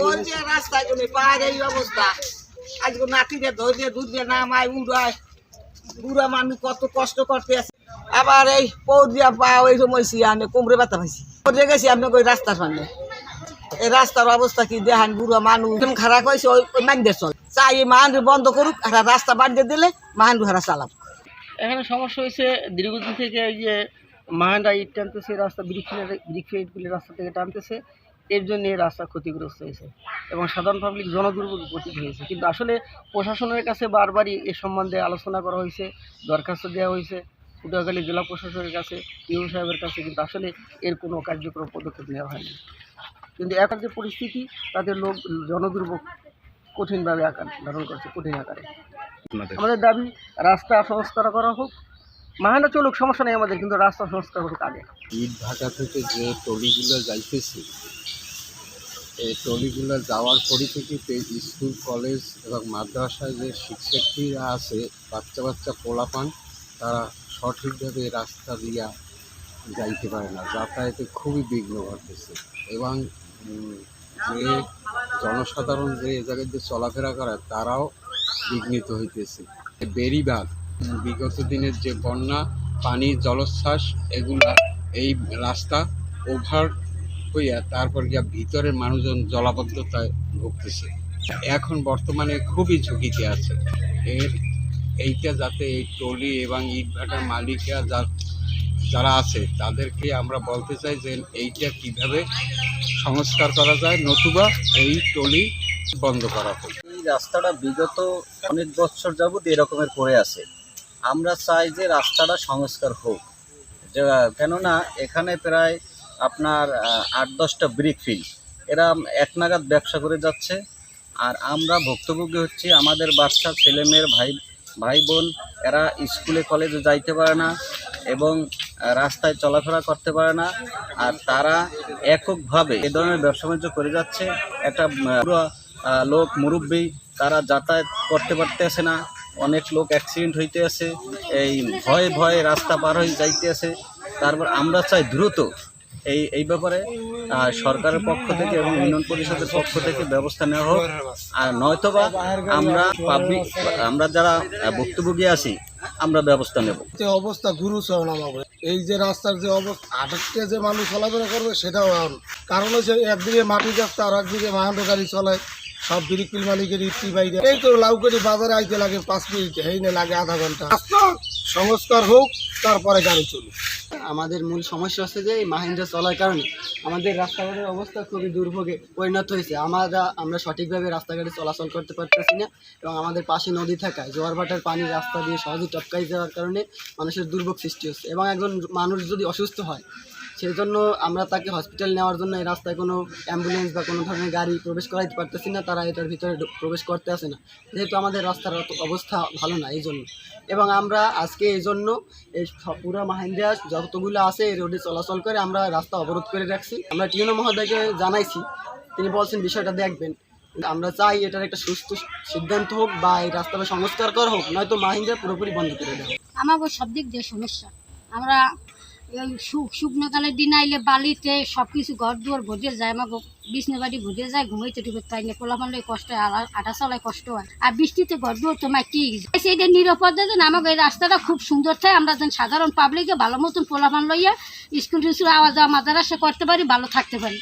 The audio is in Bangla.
কোন যে রাস্তায় তুমি পায়ের এই অবস্থা? আজকে নাতিরে ধরে দুধ নামায় উড়ায়। বুড়া মানুষ কত কষ্ট করতে আছে। আবার এই পৌরিয়া পা ওই ব্যথা পাইছি। পড়ে গেছি আপনাকে ওই রাস্তার সামনে। এই রাস্তার অবস্থা কি দেখান বুড়া মানুষ। খারাপ হয়েছে ওই ওই মাইন্ডের চল। চাই এই মাহান্ডু বন্ধ করুক একটা রাস্তা বাড়িয়ে দিলে মাহান্ডু হারা চালাব। এখানে সমস্যা হয়েছে দীর্ঘদিন থেকে এই যে মাহান্ডা ইট টানতেছে রাস্তা ব্রিক ব্রিক ফেটগুলি রাস্তা থেকে টানতেছে। এর জন্য এই রাস্তা ক্ষতিগ্রস্ত হয়েছে এবং সাধারণ পাবলিক জনদুর্ভোগ পতিত হয়েছে। কিন্তু আসলে প্রশাসনের কাছে বারবারই এ সম্বন্ধে আলোচনা করা হয়েছে দরখাস্ত দেওয়া হয়েছে। পটুয়াখালী জেলা প্রশাসনের কাছে ইউ সাহেবের কাছে কিন্তু আসলে এর কোনো কার্যক্রম পদক্ষেপ নেওয়া হয়নি। কিন্তু এখন যে পরিস্থিতি তাদের লোক জনদুর্ভোগ কঠিনভাবে আকার ধারণ করছে কঠিন আকারে। আমাদের দাবি রাস্তা সংস্কার করা হোক। মাহানা চলুক সমস্যা নেই আমাদের কিন্তু রাস্তা সংস্কার হোক আগে। ইট ভাটা থেকে যে টলিগুলো যাইতেছে এই টলিগুলো যাওয়ার থেকে স্কুল, কলেজ এবং মাদ্রাসায় যে শিক্ষার্থীরা আছে, বাচ্চা বাচ্চা পোলাপান, তারা সঠিকভাবে রাস্তা দিয়া যাইতে পারে না। যাতায়াতে খুবই বিঘ্ন ঘটতেছে এবং যে জনসাধারণ যে এ জায়গায় যে চলাফেরা করে, তারাও বিঘ্নিত হইতেছে। বেরিবাগ বিগত দিনের যে বন্যা পানি জলোচ্ছ্বাস, এগুলা এই রাস্তা ওভার হইয়া তারপর গিয়া ভিতরের মানুষজন জলাবদ্ধতায় ভুগতেছে। এখন বর্তমানে খুবই ঝুঁকিতে আছে। এর এইটা যাতে এই টলি এবং ইটভাটার মালিকরা যা যারা আছে, তাদেরকে আমরা বলতে চাই যে এইটা কীভাবে সংস্কার করা যায়, নতুবা এই টলি বন্ধ করা হোক। এই রাস্তাটা বিগত অনেক বছর যাবত এরকমের পড়ে আছে। আমরা চাই যে রাস্তাটা সংস্কার হোক। কেননা এখানে প্রায় আপনার আট দশটা ব্রিক ফিল এরা এক নাগাদ ব্যবসা করে যাচ্ছে। আর আমরা ভুক্তভোগী হচ্ছি। আমাদের বাচ্চা ছেলেমেয়ের ভাই ভাই বোন, এরা স্কুলে, কলেজে যাইতে পারে না এবং রাস্তায় চলাফেরা করতে পারে না। আর তারা এককভাবে এ ধরনের ব্যবসা বাণিজ্য করে যাচ্ছে। একটা লোক মুরব্বী, তারা যাতায়াত করতে পারতেছে না। অনেক লোক অ্যাক্সিডেন্ট হইতে আছে এই ভয়ে ভয়ে রাস্তা পার হয়ে যাইতে আছে তারপর আমরা চাই দ্রুত এই এই ব্যাপারে সরকারের পক্ষ থেকে এবং ইউনিয়ন পরিষদের পক্ষ থেকে ব্যবস্থা নেওয়া হোক। আর নয়তোবা আমরা পাবলিক আমরা যারা ভুক্তভোগী আছি আমরা ব্যবস্থা নেব। যে অবস্থা গুরুচরণ আমাদের এই যে রাস্তার যে অবস্থা আটককে যে মানুষ চলাফেরা করবে সেটাও এখন কারণ হচ্ছে একদিকে মাটি রাস্তা আর একদিকে মাহান্ড গাড়ি চলায়। সব বিরিকিল মালিকের ইতি বাইরে। এই তো লাউকারি বাজারে আইতে লাগে পাঁচ মিনিট হেইনে লাগে আধা ঘণ্টা। রাস্তা সংস্কার হোক তারপরে গাড়ি চলুক। আমাদের মূল সমস্যা হচ্ছে যে এই মাহিন্দ্রা চলার কারণে আমাদের রাস্তাঘাটের অবস্থা খুবই দুর্ভোগে পরিণত হয়েছে। আমরা আমরা সঠিকভাবে রাস্তাঘাটে চলাচল করতে পারতেছি না এবং আমাদের পাশে নদী থাকায়, জোয়ার ভাটার পানি রাস্তা দিয়ে সহজে টপকাই যাওয়ার কারণে মানুষের দুর্ভোগ সৃষ্টি হচ্ছে এবং একজন মানুষ যদি অসুস্থ হয় সেই জন্য আমরা তাকে হসপিটাল নেওয়ার জন্য এই রাস্তায় কোনো অ্যাম্বুলেন্স বা কোনো ধরনের গাড়ি প্রবেশ করাইতে পারতেছি না, তারা এটার ভিতরে প্রবেশ করতে আসে না। যেহেতু আমাদের রাস্তার অবস্থা ভালো না এই জন্য। এবং আমরা আজকে এই জন্য এই পুরো মাহিন্দ্রা যতগুলো আছে এই রোডে চলাচল করে আমরা রাস্তা অবরোধ করে রাখছি। আমরা টিউনো মহোদয়কে জানাইছি, তিনি বলছেন বিষয়টা দেখবেন। আমরা চাই এটার একটা সুস্থ সিদ্ধান্ত হোক বা এই রাস্তাটা সংস্কার করা হোক, নয়তো মাহিন্দ্রা পুরোপুরি বন্ধ করে দেওয়া হোক। সব দিক দিয়ে সমস্যা। আমরা শুকনো কালের দিন আইলে বালিতে সব কিছু ঘর দুয়ার ভোটে যায় আমার বিষ্ণু বাড়ি ভরে যায়, ঘুমাইতে টুকু তাই না কোলা মানলে কষ্ট হয় আটা চালায় কষ্ট হয়। আর বৃষ্টিতে ঘর দুয়ার তোমার তো মাটি সেইটা নিরাপদে যেন আমাকে এই রাস্তাটা খুব সুন্দর থাকে, আমরা যেন সাধারণ পাবলিকে ভালো মতন পোলাপান লইয়া স্কুল টিস্কুল আওয়া যাওয়া মাদারাসা করতে পারি, ভালো থাকতে পারি।